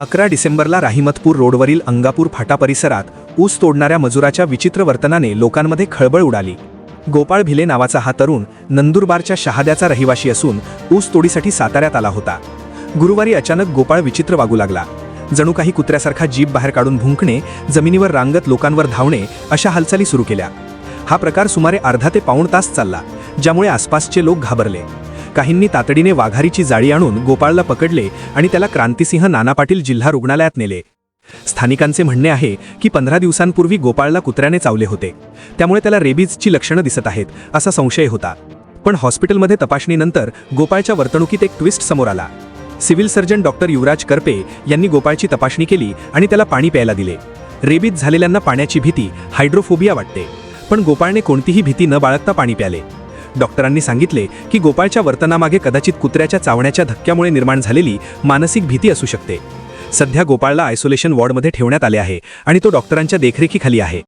अकरा डिसेंबरला राहिमतपूर रोडवरील अंगापूर फाटा परिसरात ऊस तोडणाऱ्या मजुराच्या विचित्र वर्तनाने लोकांमध्ये खळबळ उडाली. गोपाळ भिले नावाचा हा तरुण नंदुरबारच्या शहाद्याचा रहिवाशी असून ऊस तोडीसाठी साताऱ्यात आला होता. गुरुवारी अचानक गोपाळ विचित्र वागू लागला. जणू काही कुत्र्यासारखा जीभ बाहेर काढून भुंकणे जमिनीवर रांगत लोकांवर धावणे अशा हालचाली सुरू केल्या. हा प्रकार सुमारे अर्धा ते पाऊण तास चालला ज्यामुळे आसपासचे लोक घाबरले. काहींनी तातडीने वाघारीची जाळी आणून गोपाळला पकडले आणि त्याला क्रांतिसिंह नाना पाटील जिल्हा रुग्णालयात नेले. स्थानिकांचे म्हणणे आहे की पंधरा दिवसांपूर्वी गोपाळला कुत्र्याने चावले होते. त्यामुळे त्याला रेबीजची लक्षणं दिसत आहेत असा संशय होता. पण हॉस्पिटलमध्ये तपासणीनंतर गोपाळच्या वर्तणुकीत एक ट्विस्ट समोर आला. Civil surgeon doctor Yuvraj Karpe यांनी गोपाळची तपासणी केली आणि त्याला पाणी प्यायला दिले. रेबीज झालेल्यांना पाण्याची भीती हायड्रोफोबिया वाटते. पण गोपाळने कोणतीही भीती न बाळगता पाणी प्याले. डॉक्टरांनी सांगितले की गोपाळच्या वर्तनामागे कदाचित कुत्र्याच्या चावण्याच्या धक्क्यामुळे निर्माण झालेली मानसिक भीती असू शकते. सध्या गोपाळला आयसोलेशन वॉर्डमध्ये ठेवण्यात आले आहे आणि तो डॉक्टरांच्या देखरेखीखाली आहे.